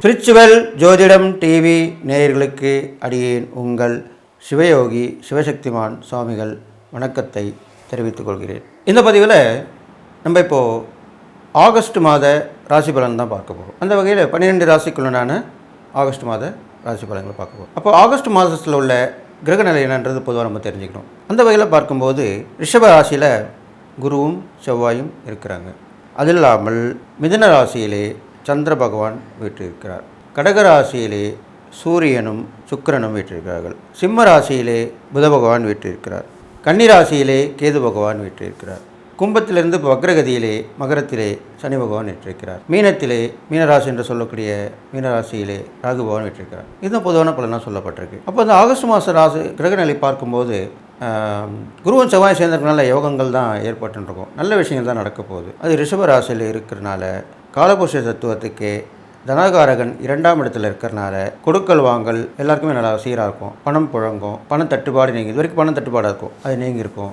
Spiritual ஜோதிடம் TV நேயர்களுக்கு அடியேன் உங்கள் சிவயோகி சிவசக்திமான் சுவாமிகள் வணக்கத்தை தெரிவித்துக் கொள்கிறேன். இந்த பதிவில் நம்ம இப்போது ஆகஸ்ட் மாத ராசி பலன் தான் பார்க்க போகிறோம் அந்த வகையில் பன்னிரெண்டு ராசிக்குள்ளனான ஆகஸ்ட் மாத ராசி பலன்களை பார்க்க போகிறோம் அப்போ ஆகஸ்ட் மாதத்தில் உள்ள கிரகநிலை என்னன்றது பொதுவாக நம்ம தெரிஞ்சுக்கணும். அந்த வகையில் பார்க்கும்போது ரிஷப ராசியில் குருவும் செவ்வாயும் இருக்கிறாங்க. அது இல்லாமல் மிதுன ராசியிலே சந்திர பகவான் வீற்றிருக்கிறார். கடக ராசியிலே சூரியனும் சுக்கிரனும் வீற்றிருக்கிறார்கள். சிம்ம ராசியிலே புத பகவான் வீற்றிருக்கிறார். கன்னிராசியிலே கேது பகவான் வீற்றிருக்கிறார். கும்பத்திலிருந்து வக்ரகதியிலே மகரத்திலே சனி பகவான் வீற்றிருக்கிறார். மீனத்திலே மீனராசி என்று சொல்லக்கூடிய மீனராசியிலே ராகு பகவான் வீற்றிருக்கிறார். இதுதான் பொதுவான பலனாக சொல்லப்பட்டிருக்கு. அப்போ அந்த ஆகஸ்ட் மாத ராசி கிரகநிலை பார்க்கும்போது குருவும் செவ்வாய் சேர்ந்ததுனால யோகங்கள் தான் ஏற்பட்டுருக்கும் நல்ல விஷயங்கள் தான் நடக்க போகுது. அது ரிஷப ராசியில் இருக்கிறனால காலபோஷ தத்துவத்துக்கு தனகாரகன் இரண்டாம் இடத்துல இருக்கிறனால கொடுக்கல் வாங்கல் எல்லாருக்குமே நல்லா சீராக இருக்கும். பணம் புழங்கும். பணம் தட்டுப்பாடு நீங்கள் இது வரைக்கும் பணம் தட்டுப்பாடாக இருக்கும். அது நீங்கள் இருக்கும்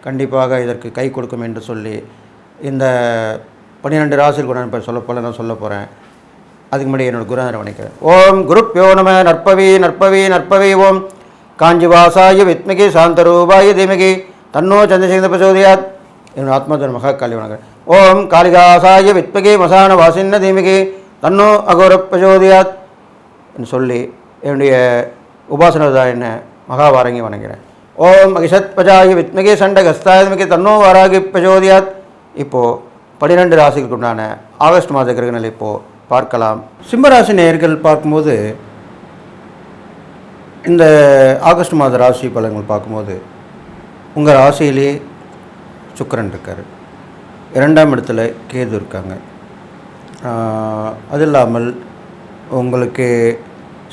கண்டிப்பாக இதற்கு கை கொடுக்கும் என்று சொல்லி இந்த பன்னிரெண்டு ராசியில் கூட இப்போ சொல்ல போல நான் சொல்ல போகிறேன் அதுக்கு முன்னாடி என்னோட குருநாதரை வணக்கிறேன் ஓம் குருப்பியோ நம நற்பவி நற்பவி நற்பவி ஓம். காஞ்சிவாசாய வித்மகி சாந்தரூபாய தீமகி தன்னோ சந்திரசேகர பிரச்சோதயாத் என்னோட ஆத்மதன் மகா காளி வணக்கம். ஓம் காளிகாசாய வித்மகி மசான வாசின்ன தீமகி தன்னோ அகோர பிரச்சோதயாத் என்று சொல்லி என்னுடைய உபாசனதான் என்ன மகாவாரங்கி வணங்குகிறேன் ஓம் அகிஷத் வித்மகே வித்மகி சண்டகஸ்தாயமிகி தன்னோ வாராகி பிரஜோதியாத் இப்போது பன்னிரெண்டு ராசிகளுக்கு உண்டான ஆகஸ்ட் மாத கிரகநிலை இப்போது பார்க்கலாம். சிம்மராசி நேர்கள் பார்க்கும்போது இந்த ஆகஸ்ட் மாத ராசி பலன்கள் பார்க்கும்போது உங்கள் ராசியிலே சுக்கரன் இருக்கார். இரண்டாம் இடத்துல கேது இருக்காங்க. அது இல்லாமல் உங்களுக்கு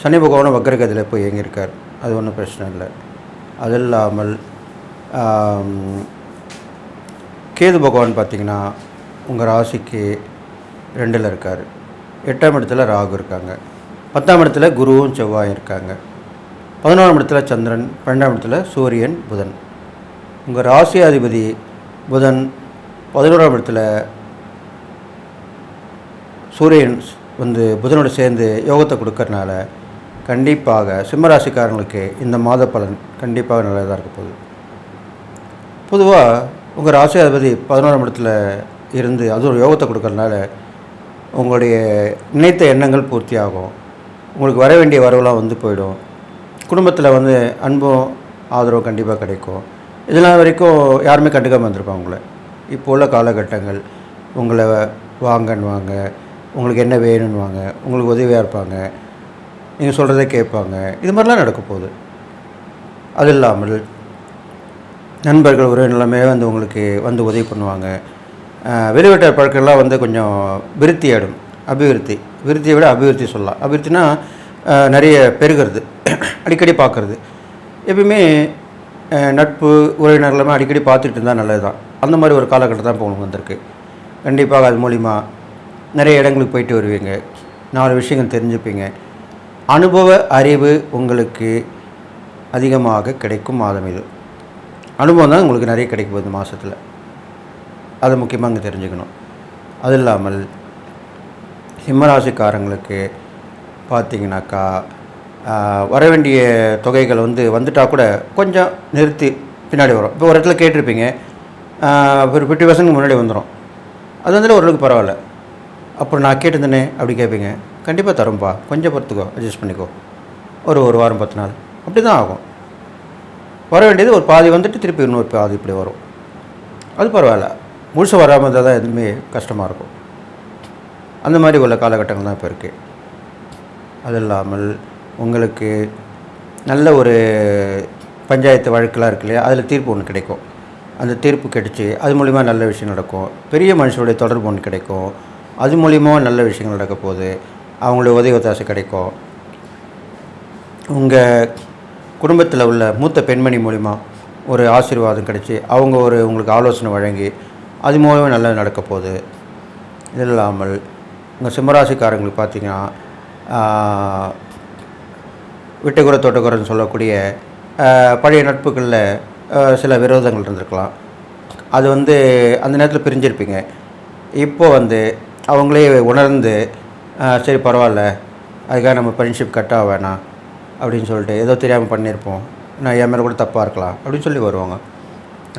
சனி பகவானும் வக்கரகதியில் போய் இயங்கியிருக்கார். அது ஒன்றும் பிரச்சனை இல்லை. அது இல்லாமல் கேது பகவான் பார்த்திங்கன்னா உங்கள் ராசிக்கு ரெண்டில் இருக்கார். எட்டாம் இடத்துல ராகு இருக்காங்க. பத்தாம் இடத்துல குருவும் செவ்வாயும் இருக்காங்க. பதினோராம் இடத்துல சந்திரன் பன்னெண்டாம் இடத்துல சூரியன் புதன். உங்கள் ராசியாதிபதி புதன் பதினோராம் இடத்துல சூரியன் வந்து புதனோடு சேர்ந்து யோகத்தை கொடுக்கறனால கண்டிப்பாக சிம்மராசிக்காரங்களுக்கு இந்த மாத பலன் கண்டிப்பாக நல்லதாக இருக்க போகுது. பொதுவாக உங்கள் ராசி அதிபதி பதினோராம் இடத்துல இருந்து அது ஒரு யோகத்தை கொடுக்கறனால உங்களுடைய நினைத்த எண்ணங்கள் பூர்த்தி ஆகும் உங்களுக்கு வர வேண்டிய வரவுலாம் வந்து போயிடும். குடும்பத்தில் வந்து அன்பும் ஆதரவும் கண்டிப்பாக கிடைக்கும். இதெல்லாம் வரைக்கும் யாருமே கண்டுக்காமல் வந்திருப்பாங்க உங்களை. இப்போ உள்ள காலகட்டங்கள் உங்களை வாங்கன்னு வாங்க உங்களுக்கு என்ன வேணும்னு வாங்க உங்களுக்கு உதவியாக இருப்பாங்க. நீங்கள் சொல்கிறதே கேட்பாங்க. இது மாதிரிலாம் நடக்க போகுது அது இல்லாமல் நண்பர்கள் உறவினர் வந்து உங்களுக்கு வந்து உதவி பண்ணுவாங்க. வெளிவட்ட வெளிவட்டார பழக்கம்லாம் வந்து கொஞ்சம் விருத்தி ஆடும் அபிவிருத்தி. விருத்தியை விட அபிவிருத்தி சொல்லலாம். அபிவிருத்தினா நிறைய பெருகிறது. அடிக்கடி பார்க்குறது. எப்பயுமே நட்பு உறவினர்களுமே அடிக்கடி பார்த்துட்டு இருந்தால் நல்லது தான் அந்த மாதிரி ஒரு காலகட்டம் தான் இப்போ உங்களுக்கு வந்திருக்கு. கண்டிப்பாக அது மூலிமா நிறைய இடங்களுக்கு போயிட்டு வருவீங்க. நாலு விஷயங்கள் தெரிஞ்சுப்பீங்க. அனுபவ அறிவு உங்களுக்கு அதிகமாக கிடைக்கும் மாதம் இது. அனுபவம் தான் உங்களுக்கு நிறைய கிடைக்க போகுது மாதத்தில் அதை முக்கியமாக அங்கே தெரிஞ்சுக்கணும். அது இல்லாமல் சிம்மராசிக்காரங்களுக்கு பார்த்திங்கனாக்கா வர வேண்டிய தொகைகள் வந்து வந்துட்டால் கூட கொஞ்சம் நிறுத்தி பின்னாடி வரும். இப்போ ஒரு இடத்துல கேட்டிருப்பீங்க ஒரு ஃபிஃப்டி பர்சன்ட் முன்னாடி வந்துடும் அது வந்துட்டு ஓரளவுக்கு பரவாயில்ல. அப்புறம் நான் கேட்டிருந்தேனே அப்படி கேட்பீங்க கண்டிப்பாக தரோம்ப்பா கொஞ்சம் பொறுத்துக்கோ. அட்ஜஸ்ட் பண்ணிக்கோ. ஒரு ஒரு வாரம் பத்து நாள். அப்படி தான் ஆகும். வர வேண்டியது ஒரு பாதி வந்துட்டு திருப்பி இன்னொரு பாதி இப்படி வரும். அது பரவாயில்ல. முழுசாக வராமல் இருந்தால் தான் எதுவுமே கஷ்டமாக இருக்கும். அந்த மாதிரி உள்ள காலகட்டங்கள் தான் இப்போ இருக்குது அது இல்லாமல் உங்களுக்கு நல்ல ஒரு பஞ்சாயத்து வழக்கெலாம் இருக்கு இல்லையா? அதில் தீர்ப்பு ஒன்று கிடைக்கும். அந்த தீர்ப்பு கிடைச்சி அது மூலிமா நல்ல விஷயம் நடக்கும். பெரிய மனுஷனுடைய தொடர்பு ஒன்று கிடைக்கும். அது மூலிமா நல்ல விஷயங்கள் நடக்க போகுது. அவங்களுடைய உதவி ஒத்தாசை கிடைக்கும். உங்கள் குடும்பத்தில் உள்ள மூத்த பெண்மணி மூலிமா ஒரு ஆசீர்வாதம் கிடைச்சி அவங்க ஒரு உங்களுக்கு ஆலோசனை வழங்கி அது மூலமாக நல்லது நடக்க போகுது. இது இல்லாமல் உங்கள் சிம்மராசிக்காரங்களுக்கு பார்த்தீங்கன்னா விட்டுக்குற தோட்டக்குறன்னு சொல்லக்கூடிய பழைய நட்புகளில் சில விரோதங்கள் இருந்திருக்கலாம். அது வந்து அந்த நேரத்தில் பிரிஞ்சிருப்பீங்க. இப்போ வந்து அவங்களே உணர்ந்து சரி பரவாயில்ல. அதுக்காக நம்ம ஃப்ரெண்ட்ஷிப் கட்டாக வேணாம். அப்படின்னு சொல்லிட்டு ஏதோ தெரியாமல் பண்ணியிருப்போம். நான் என் மேலே கூட தப்பாக இருக்கலாம். அப்படின்னு சொல்லி வருவாங்க.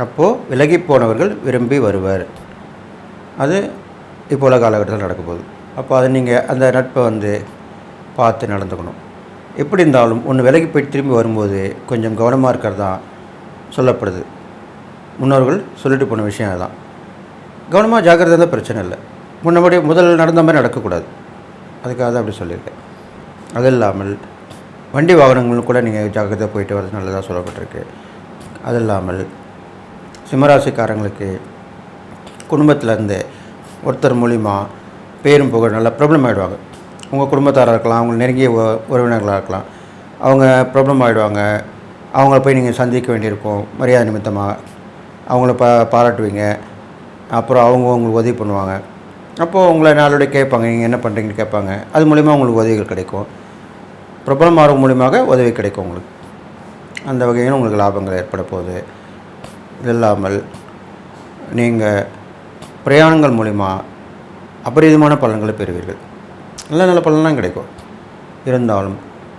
அப்போது விலகி போனவர்கள் விரும்பி வருவர். அது இப்போ உள்ள காலகட்டத்தில் நடக்க போகுது. அப்போ அதை நீங்கள் அந்த நட்பை வந்து பார்த்து நடந்துக்கணும். எப்படி இருந்தாலும் ஒன்று விலகி போய் திரும்பி வரும்போது கொஞ்சம் கவனமாக இருக்கிறது தான் சொல்லப்படுது. முன்னோர்கள் சொல்லிட்டு போன விஷயம் அதுதான். கவனமாக ஜாக்கிரதை பிரச்சனை இல்லை. முன்னபடி முதல் நடந்த மாதிரி நடக்கக்கூடாது. அதுக்காக தான் அப்படி சொல்லியிருக்கேன். அது இல்லாமல் வண்டி வாகனங்களும் கூட நீங்கள் ஜாக்கிரதையாக போயிட்டு வரது நல்லதாக சொல்லப்பட்டிருக்கு. அது இல்லாமல் சிம்மராசிக்காரங்களுக்கு குடும்பத்தில் இருந்து ஒருத்தர் மூலிமா பேரும் புகழ் நல்லா ப்ராப்ளம் ஆகிடுவாங்க உங்கள் குடும்பத்தாராக இருக்கலாம் அவங்க நெருங்கிய உ- உறவினர்களாக இருக்கலாம் அவங்க ப்ராப்ளம் ஆகிடுவாங்க அவங்கள போய் நீங்கள் சந்திக்க வேண்டியிருக்கும். மரியாதை நிமித்தமாக அவங்கள பா பாராட்டுவீங்க. அப்புறம் அவங்க உங்களுக்கு உதவி பண்ணுவாங்க. அப்போது உங்களை நாளோட கேட்பாங்க நீங்கள் என்ன பண்ணுறீங்கன்னு கேட்பாங்க. அது மூலிமா உங்களுக்கு உதவிகள் கிடைக்கும். பிரபலம் ஆர்வம் மூலியமாக உதவி கிடைக்கும் உங்களுக்கு. அந்த வகையில் உங்களுக்கு லாபங்கள் ஏற்பட போகுது. இது இல்லாமல் நீங்கள் பிரயாணங்கள் மூலிமா அபரிதமான பலன்களை பெறுவீர்கள். நல்ல நல்ல பலன்லாம் கிடைக்கும். இருந்தாலும்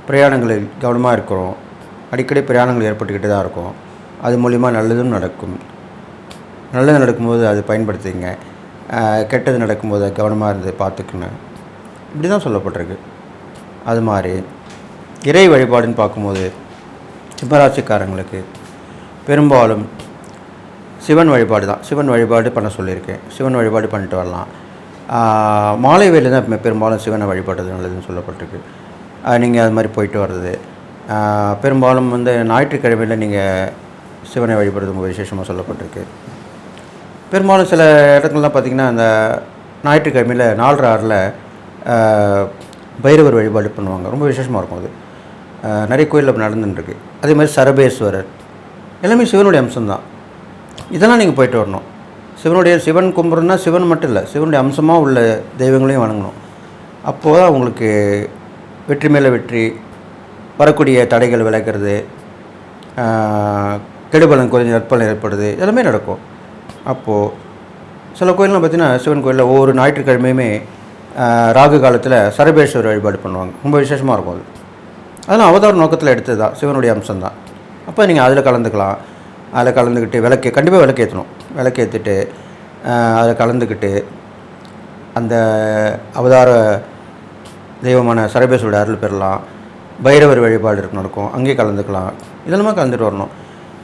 பிரயாணங்களில் கவனமாக இருக்கிறோம் அடிக்கடி பிரயாணங்கள் ஏற்பட்டுக்கிட்டு தான் இருக்கும். அது மூலிமா நல்லதும் நடக்கும். நல்லது நடக்கும்போது அது பயன்படுத்திங்க. கெட்டது நடக்கும்போது கவனமாக இருந்து பார்த்துக்குங்க இப்படி தான் சொல்லப்பட்டிருக்கு. அது மாதிரி இறை வழிபாடுன்னு பார்க்கும்போது சிம்மராசிக்காரங்களுக்கு பெரும்பாலும் சிவன் வழிபாடு தான். சிவன் வழிபாடு பண்ண சொல்லியிருக்கேன். சிவன் வழிபாடு பண்ணிட்டு வரலாம். மாலை வேலை தான் பெரும்பாலும் சிவனை வழிபடுறது நல்லதுன்னு சொல்லப்பட்டிருக்கு. நீங்கள் அது மாதிரி போயிட்டு வர்றது. பெரும்பாலும் வந்து ஞாயிற்றுக்கிழமையில் நீங்கள் சிவனை வழிபடுறது ரொம்ப விசேஷமாக சொல்லப்பட்டிருக்கு. பெரும்பாலும் சில இடங்கள்லாம் பார்த்திங்கன்னா அந்த ஞாயிற்றுக்கிழமையில் நாலரை ஆறில் பைரவர் வழிபாடு பண்ணுவாங்க. ரொம்ப விசேஷமாக இருக்கும் அது. நிறைய கோயிலில் நடந்துட்டுருக்கு. அதே மாதிரி சரபேஸ்வரர். எல்லாமே சிவனுடைய அம்சம்தான். இதெல்லாம் நீங்கள் போயிட்டு வரணும். சிவனுடைய சிவன் கும்பிட்றதுனா சிவன் மட்டும் இல்லை சிவனுடைய அம்சமாக உள்ள தெய்வங்களையும் வணங்கணும். அப்போது தான் அவங்களுக்கு வெற்றி மேலே வெற்றி வரக்கூடிய தடைகள் விளக்கிறது கெடுபலம் கெடுபலன் குறைஞ்ச நற்பலன் ஏற்படுது எல்லாமே நடக்கும். அப்போது சில கோயிலெலாம் பார்த்தீங்கன்னா சிவன் கோயிலில் ஒவ்வொரு ஞாயிற்றுக்கிழமையுமே ராகு காலத்தில் சரபேஸ்வரர் வழிபாடு பண்ணுவாங்க. ரொம்ப விசேஷமாக இருக்கும் அது. அதெல்லாம் அவதார நோக்கத்தில் எடுத்தது தான். சிவனுடைய அம்சம்தான். அப்போ நீங்கள் அதில் கலந்துக்கலாம். அதில் கலந்துக்கிட்டு விளக்கு கண்டிப்பாக விளக்கேற்றணும் விளக்கேற்றிட்டு அதில் கலந்துக்கிட்டு அந்த அவதார தெய்வமான சரபேஸ்வரோட அருள் பெறலாம். பைரவர் வழிபாடு இருக்கு நடக்கும். அங்கேயே கலந்துக்கலாம். இதெல்லாமே கலந்துட்டு வரணும்.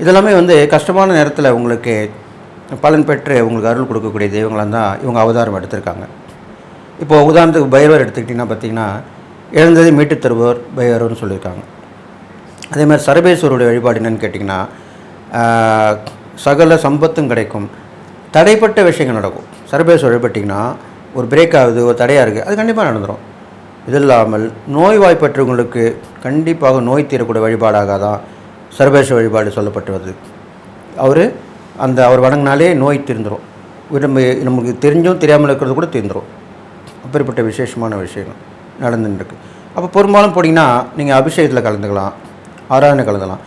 இதெல்லாமே வந்து கஷ்டமான நேரத்தில் உங்களுக்கு பலன் பெற்று உங்களுக்கு அருள் கொடுக்கக்கூடிய தெய்வங்களாக தான் இவங்க அவதாரம் எடுத்திருக்காங்க. இப்போ உதாரணத்துக்கு பைரவர் எடுத்துக்கிட்டிங்கன்னா பார்த்தீங்கன்னா இழந்ததை மீட்டு தருபவர் பைரவர்னு சொல்லியிருக்காங்க. அதே மாதிரி சரபேஸ்வருடைய வழிபாடு என்னென்னு கேட்டிங்கன்னா சகல சம்பத்தும் கிடைக்கும். தடைப்பட்ட விஷயங்கள் நடக்கும். சரபேஸ்வரர் வழிபட்டிங்கன்னா ஒரு பிரேக் ஆகுது ஒரு தடையாக இருக்குது அது கண்டிப்பாக நடந்துடும் இது இல்லாமல் நோய்வாய்ப்பற்றவங்களுக்கு கண்டிப்பாக நோய் தீரக்கூடிய வழிபாடாக தான் சர்வேஸ்வர வழிபாடு சொல்லப்பட்டு வருது. அவர் அந்த அவர் வணங்கினாலே நோய் தீர்ந்துடும் நம்ம நமக்கு தெரிஞ்சும் தெரியாமல் இருக்கிறது கூட தீர்ந்துடும் அப்பேற்பட்ட விசேஷமான விஷயங்கள் நடந்துருக்கு அப்போ பெரும்பாலும் போனீங்கன்னா நீங்கள் அபிஷேகத்தில் கலந்துக்கலாம் ஆராதனை கலந்துக்கலாம்.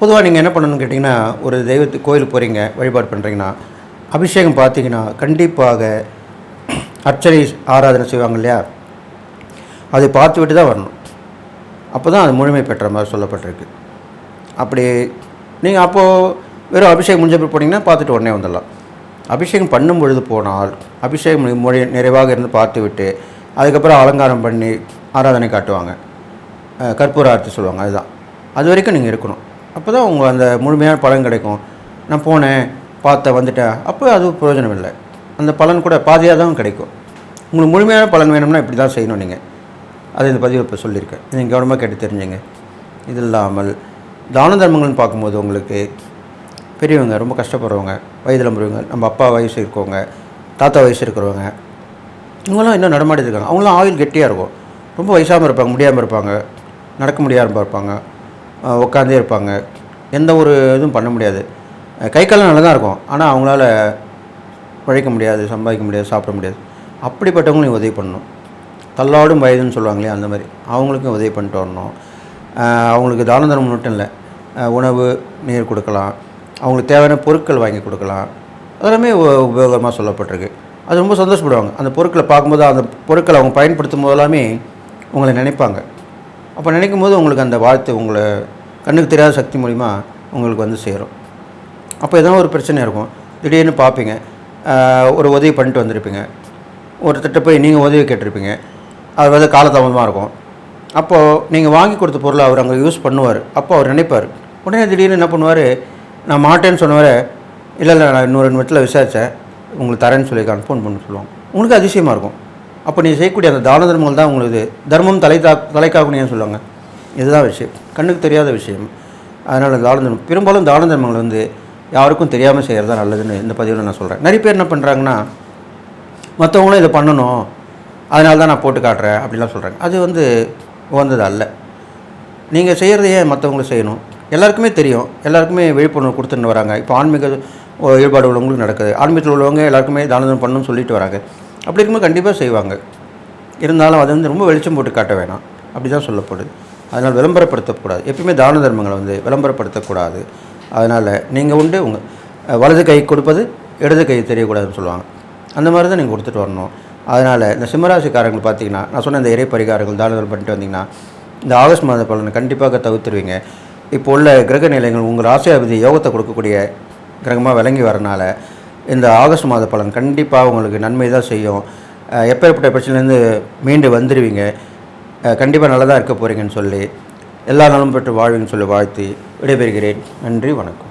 பொதுவாக நீங்கள் என்ன பண்ணணும்னு கேட்டிங்கன்னா ஒரு தெய்வத்துக்கு கோயிலுக்கு போகிறீங்க வழிபாடு பண்ணுறீங்கன்னா அபிஷேகம் பார்த்தீங்கன்னா கண்டிப்பாக அர்ச்சனை ஆராதனை செய்வாங்க இல்லையா? அதை பார்த்து விட்டு தான் வரணும். அப்போ தான் அது முழுமை பெற்ற மாதிரி சொல்லப்பட்டிருக்கு. அப்படி நீங்கள் அப்போது வெறும் அபிஷேகம் முடிஞ்ச பிறகு போனீங்கன்னா பார்த்துட்டு உடனே வந்துடலாம். அபிஷேகம் பண்ணும் பொழுது போனால் அபிஷேகம் முறை நிறைவாக இருந்து பார்த்து விட்டு அதுக்கப்புறம் அலங்காரம் பண்ணி ஆராதனை காட்டுவாங்க. கற்பூர ஆரத்தி சொல்லுவாங்க அதுதான். அது வரைக்கும் நீங்கள் இருக்கணும். அப்போ தான் உங்கள் அந்த முழுமையான பலன் கிடைக்கும். நான் போனேன் பார்த்தேன் வந்துட்டேன் அப்போ அது பிரயோஜனம் இல்லை. அந்த பலன் கூட பாதியாக தான் கிடைக்கும். உங்களுக்கு முழுமையான பலன் வேணும்னா இப்படி தான் செய்யணும் நீங்கள் அது இந்த பதிவு இப்போ சொல்லியிருக்கேன். நீங்கள் கவனமாக கேட்டு தெரிஞ்சுங்க. இது இல்லாமல் தான தர்மங்கள்னு பார்க்கும்போது உங்களுக்கு பெரியவங்க ரொம்ப கஷ்டப்படுறவங்க வயதில் முறைவங்க நம்ம அப்பா வயசு இருக்கவங்க தாத்தா வயசு இருக்கிறவங்க இவங்களாம் இன்னும் நடமாடிட்டு இருக்காங்க? அவங்களாம் ஆயுள் கெட்டியாக இருக்கும். ரொம்ப வயசாமல் இருப்பாங்க முடியாமல் இருப்பாங்க நடக்க முடியாமல் இருப்பாங்க உட்காந்தே இருப்பாங்க. எந்த ஒரு இதுவும் பண்ண முடியாது. கை காலம் நல்லா தான் இருக்கும். ஆனால் அவங்களால உழைக்க முடியாது சம்பாதிக்க முடியாது சாப்பிட முடியாது. அப்படிப்பட்டவங்களையும் உதவி பண்ணணும். தள்ளாடும் வயதுன்னு சொல்லுவாங்க இல்லையா அந்த மாதிரி. அவங்களுக்கும் உதவி பண்ணிட்டு வரணும். அவங்களுக்கு தான தர்மம் மட்டும் இல்லை. உணவு நீர் கொடுக்கலாம். அவங்களுக்கு தேவையான பொருட்கள் வாங்கி கொடுக்கலாம். அதெல்லாமே உபயோகமாக சொல்லப்பட்டிருக்கு. அது ரொம்ப சந்தோஷப்படுவாங்க. அந்த பொருட்களை பார்க்கும்போது அந்த பொருட்களை அவங்க பயன்படுத்தும் போதெல்லாமே உங்களை நினைப்பாங்க. அப்போ நினைக்கும் போது உங்களுக்கு அந்த வாழ்த்து உங்களை கண்ணுக்கு தெரியாத சக்தி மூலிமா உங்களுக்கு வந்து சேரும். அப்போ எதனா ஒரு பிரச்சனை இருக்கும். திடீர்னு பார்ப்பீங்க. ஒரு உதவி பண்ணிட்டு வந்திருப்பீங்க. ஒருத்தட்ட போய் நீங்கள் உதவி கேட்டிருப்பீங்க. அது வந்து காலதாமதமாக இருக்கும். அப்போது நீங்கள் வாங்கி கொடுத்த பொருளை அவர் அங்கே யூஸ் பண்ணுவார். அப்போ அவர் நினைப்பார். உடனே திடீர்னு என்ன பண்ணுவார்? நான் மாட்டேன்னு சொன்னவரை இல்லை இல்லை நான் இன்னொரு ரெண்டு இடத்துல விசாரித்தேன் உங்களுக்கு தரேன்னு சொல்லியிருக்காங்க. ஃபோன் பண்ண சொல்லுவாங்க. உங்களுக்கு அதிசயமாக இருக்கும். அப்போ நீங்கள் செய்யக்கூடிய அந்த தான தர்மங்கள் தான் உங்களுக்கு தர்மம் தலை தா தலைக்காக்கணும்னு சொல்லுவாங்க. இதுதான் விஷயம். கண்ணுக்கு தெரியாத விஷயம். அதனால் தான தர்மம் பெரும்பாலும் தான தர்மங்கள் வந்து யாருக்கும் தெரியாமல் செய்கிறது தான் நல்லதுன்னு இந்த பதிவில் நான் சொல்கிறேன் நிறைய பேர் என்ன பண்ணுறாங்கன்னா மற்றவங்களும் இதை பண்ணணும். அதனால தான் நான் போட்டு காட்டுறேன் அப்படிலாம் சொல்கிறாங்க அது வந்து உகந்தது அல்ல. நீங்கள் செய்கிறதையே மற்றவங்களும் செய்யணும்? எல்லாருக்குமே தெரியும். எல்லாருக்குமே விழிப்புணர்வு கொடுத்துட்டு வராங்க. இப்போ ஆன்மீக ஈடுபாடு உள்ளவங்களுக்கு நடக்குது. ஆன்மீகத்தில் உள்ளவங்க எல்லாருக்குமே தானதம் பண்ணணும்னு சொல்லிட்டு வராங்க. அப்படி இருக்கும்போது கண்டிப்பாக செய்வாங்க. இருந்தாலும் அது வந்து ரொம்ப வெளிச்சம் போட்டு காட்ட வேணாம். அப்படி தான் சொல்லப்படுது. அதனால் விளம்பரப்படுத்தக்கூடாது. எப்பயுமே தான தர்மங்களை வந்து விளம்பரப்படுத்தக்கூடாது. அதனால் நீங்கள் உண்டு உங்கள் வலது கை கொடுப்பது இடது கை தெரியக்கூடாதுன்னு சொல்லுவாங்க. அந்த மாதிரி தான் நீங்கள் கொடுத்துட்டு வரணும். அதனால் இந்த சிம்மராசிக்காரங்கள் பார்த்தீங்கன்னா நான் சொன்ன இந்த இறை பரிகாரங்கள் தானங்கள் பண்ணிட்டு வந்தீங்கன்னா இந்த ஆகஸ்ட் மாத பலனை கண்டிப்பாக தவிர்த்துருவீங்க. இப்போ உள்ள கிரக நிலைகள் உங்கள் ராசியாபதி யோகத்தை கொடுக்கக்கூடிய கிரகமாக விளங்கி வரனால இந்த ஆகஸ்ட் மாத பலன் கண்டிப்பாக உங்களுக்கு நன்மை தான் செய்யும். எப்பேற்பட்ட பிரச்சனைலேருந்து மீண்டு வந்துடுவீங்க கண்டிப்பாக நல்லதாக இருக்க போகிறீங்கன்னு சொல்லி எல்லா நாளும் பெற்று வாழ்வீங்கன்னு சொல்லி வாழ்த்தி விடைபெறுகிறேன். நன்றி வணக்கம்.